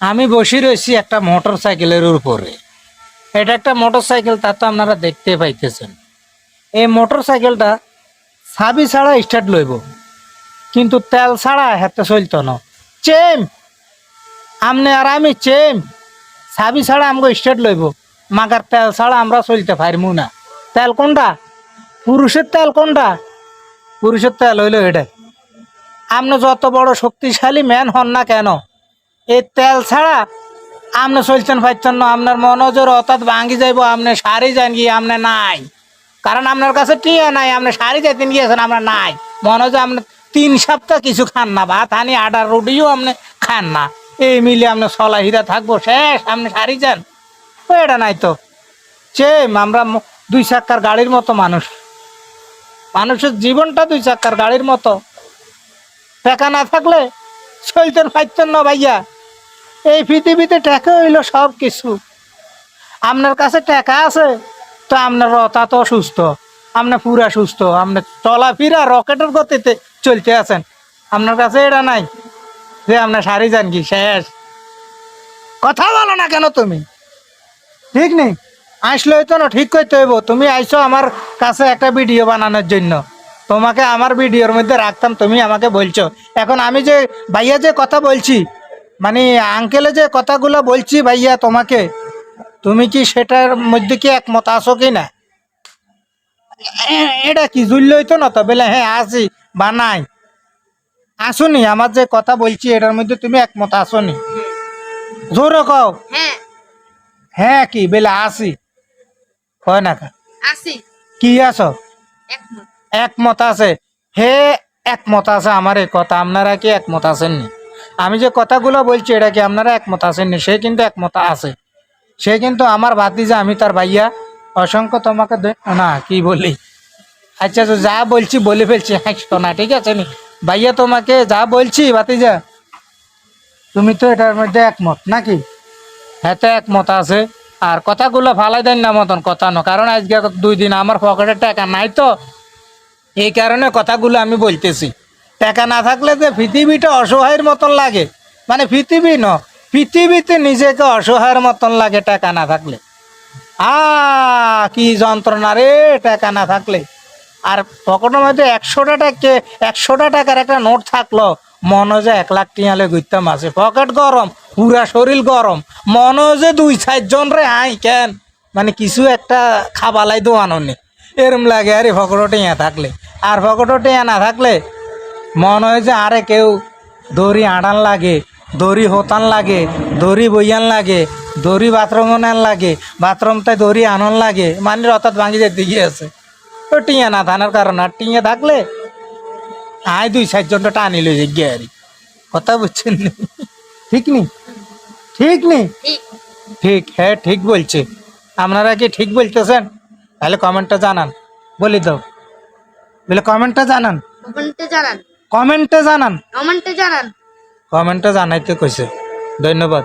আমি বসে রয়েছি একটা মোটর সাইকেলের উপরে। এটা একটা মোটর সাইকেল তা তো আপনারা দেখতে পাইতেছেন। এই মোটর সাইকেলটা চাবি ছাড়া স্টার্ট লইব, কিন্তু তেল ছাড়া হাতে চলতো না। চেম! আমনে আর আমি চেম! চাবি ছাড়া আমাকে স্টার্ট লইব, মাগার তেল ছাড়া আমরা চলতে পারব না। তেল কোনটা? পুরুষের তেল কোনটা? পুরুষের তেল হইল এটা। আপনি যত বড় শক্তিশালী ম্যান হন না কেন এই তেল ছাড়া আপনি চলতেন পারতেন না আপনার মনোজোর অর্থাৎ ভাঙ্গি যাইব আপনি সারি যান গিয়ে আপনি নাই। কারণ আপনার কাছে টিয়া নাই আপনি সারি যাইতেন গিয়েছেন আমরা নাই। মনোজ আপনি তিন সপ্তাহ কিছু খান না, ভাত হানি আডার রুটিও আপনি খান না। এই মিলে আপনি সলা হীরা থাকব, শেষ আপনি সারি যান। এটা নাই তো। চেম আমরা দুই চাক্কার গাড়ির মতো মানুষ। মানুষের জীবনটা দুই চাক্কার গাড়ির মতো। টাকা না থাকলে চলতেন পাইতেন না ভাইয়া। এই পৃথিবীতে টাকা হইল সব কিছু আপনার কাছে টাকা আছে, তো আপনার রতা তো সুস্থ আপনার পুরা সুস্থ আপনার চলাফেরা রকেটের গতিতে চলতে আছেন। আপনার কাছে এটা নাই যে আপনার শাড়ি যান কি শেষ। কথা বলো না কেন তুমি? ঠিক নেই? আসলে তো না, ঠিক করতে হইব। তুমি আইছো আমার কাছে একটা ভিডিও বানানোর জন্য। তোমাকে আমার ভিডিওর মধ্যে রাখতাম, তুমি আমাকে বলছো। এখন আমি যে ভাইয়া যে কথা বলছি মানে আঙ্কেলে যে কথাগুলো বলছি ভাইয়া তোমাকে তুমি কি সেটার মধ্যে কি একমত? আসো কি না? এটা কি জুললে হইতো না তো? বলে হ্যাঁ আসি বা নাই আসুনি আমার যে কথা বলছি এটার মধ্যে তুমি একমত আসনি। জোরে কও। হ্যাঁ। হ্যাঁ কি? বেলা আসি। কয় না কা? কি আছো? একমত। একমত আছে। হে একমত আছে আমার এই কথা। আপনারা কি একমত আছেননি? আমি যে কথাগুলো বলছি, এটা কি আপনারা একমত আছেননি সে কিন্তু একমত আছে। সে কিন্তু আমার ভাতিজা, আমি তার ভাইয়া। অসংখ্য তোমাকে না, কি বলি? আচ্ছা যা বলছি, বলে ফেলছি। হাসতো না ঠিক আছে নি? ভাইয়া তোমাকে যা বলছি, ভাতিজা, তুমি তো এটার মধ্যে একমত নাকি? হ্যাঁ তো একমত আছে। আর কথাগুলো ফালাই দেন না মতন, কথা ন। কারণ আজকে দুই দিন আমার পকেটের টাকা নাই তো। এই কারণে কথাগুলো আমি বলতেছি। টাকা না থাকলে যে পৃথিবীটা অসহায়ের মতন লাগে। মানে পৃথিবী ন, পৃথিবীতে নিজেকে অসহায়ের মতন লাগে টাকা না থাকলে। আ, কি যন্ত্রণা রে টাকা না থাকলে। আর পকেটের মধ্যে একশোটা টাকা, একশোটা টাকার একটা নোট থাকল, মনে যে এক লাখ টিয়ালে ঘুরতাম আছে পকেট গরম, পুরা শরীর গরম। মনে যে দুই চারজন রে আই কেন? মানে কিছু একটা খাবালাই দোয়ানো নেই। এরম লাগে আরে ফকটো টিয়া থাকলে। আর ফকটো টিয়া না থাকলে মনে হয় যে আরে কেউ দড়ি আড়ান লাগে দড়ি হতান লাগে দড়ি বইয়ান লাগে দড়ি বাথরুম আনান লাগে বাথরুমতে দড়ি আনন লাগে মানে অর্থাৎ ভাঙি যেতে গিয়ে আছে। তো টিয়া না থানার কারণ আর টিয়া থাকলে আয় দুই চারজনটা টানি লই গিয়ে আরি। কথা বুঝছেন? ঠিক নি? ঠিক নি? ঠিক। হ্যাঁ ঠিক বলছে। আপনারা কি ঠিক বলতেছেন? তাহলে কমেন্টটা জানান। বলি দাও। বলে কমেন্টটা জানান। কমেন্টে জানান। কমেন্টে জানান। কমেন্টে জানান। কমেন্টে জানাইতে কইছে। ধন্যবাদ।